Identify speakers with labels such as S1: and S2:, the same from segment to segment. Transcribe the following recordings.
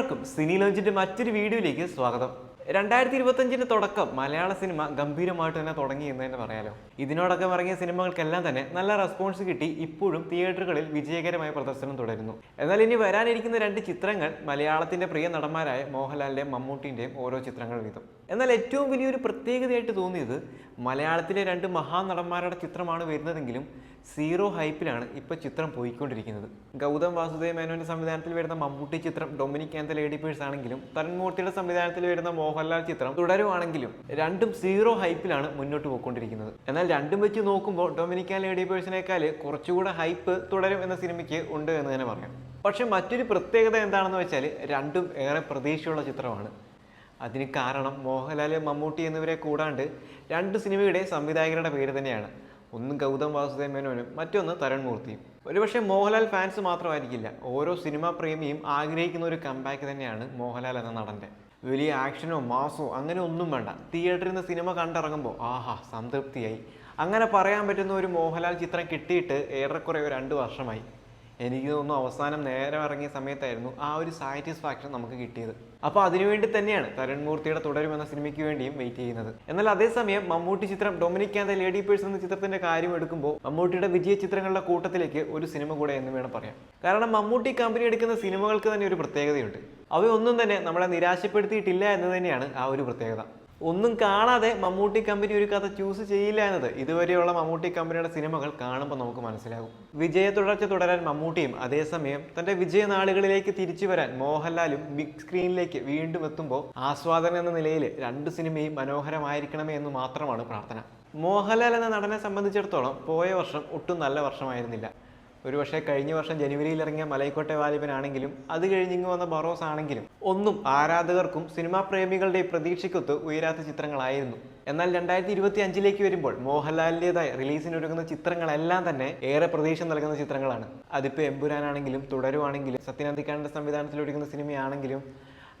S1: ഏവർക്കും സിനി ലോഞ്ചിന്റെ മറ്റൊരു വീഡിയോയിലേക്ക് സ്വാഗതം. രണ്ടായിരത്തി ഇരുപത്തഞ്ചിന്റെ തുടക്കം മലയാള സിനിമ ഗംഭീരമായിട്ട് തന്നെ തുടങ്ങി എന്ന് തന്നെ പറയാലോ. ഇതിനോടൊപ്പം ഇറങ്ങിയ സിനിമകൾക്കെല്ലാം തന്നെ നല്ല റെസ്പോൺസ് കിട്ടി. ഇപ്പോഴും തിയേറ്ററുകളിൽ വിജയകരമായ പ്രദർശനം തുടരുന്നു. എന്നാൽ ഇനി വരാനിരിക്കുന്ന രണ്ട് ചിത്രങ്ങൾ മലയാളത്തിന്റെ പ്രിയ നടന്മാരായ മോഹൻലാലിന്റെയും മമ്മൂട്ടിന്റെയും ഓരോ ചിത്രങ്ങൾ വീതം. എന്നാൽ ഏറ്റവും വലിയൊരു പ്രത്യേകതയായിട്ട് തോന്നിയത് മലയാളത്തിലെ രണ്ട് മഹാനടന്മാരുടെ ചിത്രമാണ് വരുന്നതെങ്കിലും സീറോ ഹൈപ്പിലാണ് ഇപ്പോൾ ചിത്രം പോയിക്കൊണ്ടിരിക്കുന്നത്. ഗൗതം വാസുദേവ് മേനോന്റെ സംവിധാനത്തിൽ വരുന്ന മമ്മൂട്ടി ചിത്രം ഡൊമിനിക് ആൻഡ് ലേഡി പേഴ്സ് ആണെങ്കിലും തരൺമൂർത്തിയുടെ സംവിധാനത്തിൽ വരുന്ന മോഹൻലാൽ ചിത്രം തുടരുവാണെങ്കിലും രണ്ടും സീറോ ഹൈപ്പിലാണ് മുന്നോട്ട് പോയിക്കൊണ്ടിരിക്കുന്നത്. എന്നാൽ രണ്ടും വെച്ച് നോക്കുമ്പോൾ ഡൊമിനിക് ആൻഡ് ലേഡി പേഴ്സിനേക്കാൾ കുറച്ചുകൂടെ ഹൈപ്പ് തുടരും എന്ന സിനിമയ്ക്ക് ഉണ്ട് എന്ന് തന്നെ പറയാം. പക്ഷേ മറ്റൊരു പ്രത്യേകത എന്താണെന്ന് വെച്ചാൽ രണ്ടും ഏറെ പ്രതീക്ഷയുള്ള ചിത്രമാണ്. അതിന് കാരണം മോഹൻലാൽ മമ്മൂട്ടി എന്നിവരെ കൂടാണ്ട് രണ്ട് സിനിമയുടെ സംവിധായകരുടെ പേര് തന്നെയാണ്. ഒന്ന് ഗൗതം വാസുദേവ് മേനോനും മറ്റൊന്ന് തരൺ മൂർത്തിയും. ഒരുപക്ഷെ മോഹൻലാൽ ഫാൻസ് മാത്രമായിരിക്കില്ല. ഓരോ സിനിമാ പ്രേമിയും ആഗ്രഹിക്കുന്ന ഒരു കമ്പാക്ക് തന്നെയാണ് മോഹൻലാൽ എന്ന നടന്റെ. വലിയ ആക്ഷനോ മാസോ അങ്ങനെ ഒന്നും വേണ്ട. തിയേറ്ററിൽ നിന്ന് സിനിമ കണ്ടിറങ്ങുമ്പോൾ ആഹാ സംതൃപ്തിയായി. അങ്ങനെ പറയാൻ പറ്റുന്ന ഒരു മോഹൻലാൽ ചിത്രം കിട്ടിയിട്ട് ഏറെക്കുറെ ഒരു രണ്ട് വർഷമായി. എനിക്ക് തോന്നുന്നു അവസാനം നേരെ ഇറങ്ങിയ സമയത്തായിരുന്നു ആ ഒരു സാറ്റിസ്ഫാക്ഷൻ നമുക്ക് കിട്ടിയത്. അപ്പോൾ അതിനുവേണ്ടി തന്നെയാണ് തരുൺ മൂർത്തിയുടെ തുടരും എന്ന സിനിമയ്ക്ക് വേണ്ടിയും വെയിറ്റ് ചെയ്യുന്നത്. എന്നാൽ അതേസമയം മമ്മൂട്ടി ചിത്രം ഡൊമിനിക് ആൻഡ് ലേഡി പേഴ്സ് എന്ന ചിത്രത്തിന്റെ കാര്യം എടുക്കുമ്പോൾ മമ്മൂട്ടിയുടെ വിജയ ചിത്രങ്ങളുടെ കൂട്ടത്തിലേക്ക് ഒരു സിനിമ കൂടെ എന്ന് വേണം പറയാം കാരണം മമ്മൂട്ടി കമ്പനി എടുക്കുന്ന സിനിമകൾക്ക് തന്നെ ഒരു പ്രത്യേകതയുണ്ട്. അവയൊന്നും തന്നെ നമ്മളെ നിരാശപ്പെടുത്തിയിട്ടില്ല എന്ന് തന്നെയാണ് ആ ഒരു പ്രത്യേകത. ഒന്നും കാണാതെ മമ്മൂട്ടി കമ്പനി ഒരു കഥ ചൂസ് ചെയ്യില്ല എന്നത്. ഇതുവരെയുള്ള മമ്മൂട്ടി കമ്പനിയുടെ സിനിമകൾ കാണുമ്പോൾ നമുക്ക് മനസ്സിലാകും. വിജയ തുടർച്ച തുടരാൻ മമ്മൂട്ടിയും അതേസമയം തന്റെ വിജയ നാളുകളിലേക്ക് തിരിച്ചു വരാൻ മോഹൻലാലും ബിഗ് സ്ക്രീനിലേക്ക് വീണ്ടും എത്തുമ്പോൾ ആസ്വാദനം എന്ന നിലയിൽ രണ്ട് സിനിമയും മനോഹരമായിരിക്കണമേ എന്ന് മാത്രമാണ് പ്രാർത്ഥന. മോഹൻലാൽ എന്ന നടനെ സംബന്ധിച്ചിടത്തോളം പോയ വർഷം ഒട്ടും നല്ല വർഷമായിരുന്നില്ല. ഒരുപക്ഷെ കഴിഞ്ഞ വർഷം ജനുവരിയിൽ ഇറങ്ങിയ മലൈക്കോട്ടെ വാലിബനാണെങ്കിലും അത് കഴിഞ്ഞിങ്ങ് വന്ന ബറോസ് ആണെങ്കിലും ഒന്നും ആരാധകർക്കും സിനിമാ പ്രേമികളുടെ പ്രതീക്ഷയ്ക്കൊത്ത് ഉയരാത്ത ചിത്രങ്ങളായിരുന്നു. എന്നാൽ രണ്ടായിരത്തി ഇരുപത്തി അഞ്ചിലേക്ക് വരുമ്പോൾ മോഹൻലാലിന്റെതായി റിലീസിനൊരുങ്ങുന്ന ചിത്രങ്ങളെല്ലാം തന്നെ ഏറെ പ്രതീക്ഷ നൽകുന്ന ചിത്രങ്ങളാണ്. അതിപ്പോൾ എമ്പുരാനാണെങ്കിലും തുടരുവാണെങ്കിലും സത്യനന്ദിക്കാടിന്റെ സംവിധാനത്തിൽ ഒരുങ്ങുന്ന സിനിമയാണെങ്കിലും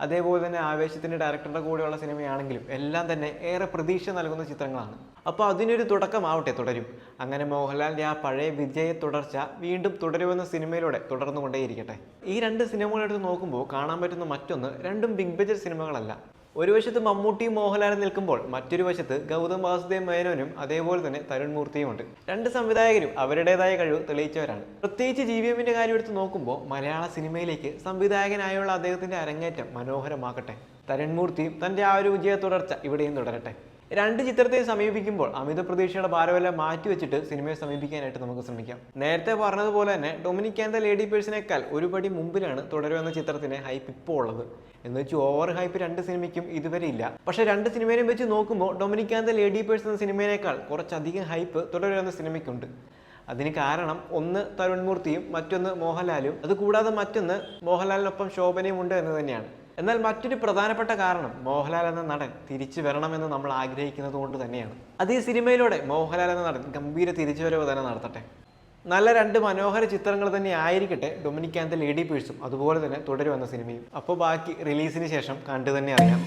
S1: അതേപോലെ തന്നെ ആവേശത്തിന്റെ ഡയറക്ടറുടെ കൂടെയുള്ള സിനിമയാണെങ്കിലും എല്ലാം തന്നെ ഏറെ പ്രതീക്ഷ നൽകുന്ന ചിത്രങ്ങളാണ്. അപ്പോൾ അതിനൊരു തുടക്കമാവട്ടെ തുടരും. അങ്ങനെ മോഹൻലാലിന്റെ ആ പഴയ വിജയ തുടർച്ച വീണ്ടും തുടരുമെന്ന സിനിമയിലൂടെ തുടർന്നുകൊണ്ടേയിരിക്കട്ടെ. ഈ രണ്ട് സിനിമകളെടുത്ത് നോക്കുമ്പോൾ കാണാൻ പറ്റുന്ന മറ്റൊന്ന് രണ്ടും ബിഗ് ബജറ്റ് സിനിമകളല്ല. ഒരു വശത്ത് മമ്മൂട്ടിയും മോഹൻലാലും നിൽക്കുമ്പോൾ മറ്റൊരു വശത്ത് ഗൗതം വാസുദേവ് മേനോനും അതേപോലെ തന്നെ തരുൺ മൂർത്തിയും ഉണ്ട് രണ്ട് സംവിധായകരും അവരുടേതായ കഴിവ് തെളിയിച്ചവരാണ്. പ്രത്യേകിച്ച് ജി വി എമ്മിന്റെ കാര്യം എടുത്ത് നോക്കുമ്പോൾ മലയാള സിനിമയിലേക്ക് സംവിധായകനായുള്ള അദ്ദേഹത്തിന്റെ അരങ്ങേറ്റം മനോഹരമാക്കട്ടെ തരുൺ തന്റെ ആ ഒരു വിജയ തുടർച്ച ഇവിടെയും തുടരട്ടെ. രണ്ട് ചിത്രത്തെയും സമീപിക്കുമ്പോൾ അമിത പ്രതീക്ഷയുടെ ഭാരമെല്ലാം മാറ്റിവെച്ചിട്ട് സിനിമയെ സമീപിക്കാനായിട്ട് നമുക്ക് ശ്രമിക്കാം. നേരത്തെ പറഞ്ഞതുപോലെ തന്നെ ഡൊമിനിക് ആൻഡ് ദ ലേഡി പേഴ്സിനേക്കാൾ ഒരുപടി മുമ്പിലാണ് തുടരുമെന്ന ചിത്രത്തിന് ഹൈപ്പ് ഇപ്പോൾ ഉള്ളത്. എന്ന് വെച്ച് ഓവർ ഹൈപ്പ് രണ്ട് സിനിമയ്ക്കും ഇതുവരെ ഇല്ല. പക്ഷേ രണ്ട് സിനിമയിലും വെച്ച് നോക്കുമ്പോൾ Dominic and the lady purse എന്ന സിനിമയേക്കാൾ കുറച്ചധികം ഹൈപ്പ് തുടരുമെന്ന സിനിമയ്ക്കുണ്ട്. അതിന് കാരണം ഒന്ന് തരുൺമൂർത്തിയും മറ്റൊന്ന് മോഹൻലാലും. അതുകൂടാതെ മറ്റൊന്ന് മോഹൻലാലിനൊപ്പം ശോഭനയും ഉണ്ട് എന്ന് തന്നെയാണ്. എന്നാൽ മറ്റൊരു പ്രധാനപ്പെട്ട കാരണം മോഹൻലാൽ എന്ന നടൻ തിരിച്ചു വരണമെന്ന് നമ്മൾ ആഗ്രഹിക്കുന്നത് കൊണ്ട് തന്നെയാണ്. അത് ഈ സിനിമയിലൂടെ മോഹൻലാൽ എന്ന നടൻ ഗംഭീര തിരിച്ചുവരവ് തന്നെ നടത്തട്ടെ. നല്ല രണ്ട് മനോഹര ചിത്രങ്ങൾ തന്നെ ആയിരിക്കട്ടെ ഡൊമിനിക് ആൻഡ് ദ ലേഡി പേഴ്സും. അതുപോലെ തന്നെ തുടരുമെന്ന സിനിമയും. അപ്പോൾ ബാക്കി റിലീസിന് ശേഷം കണ്ടു തന്നെ അറിയാം.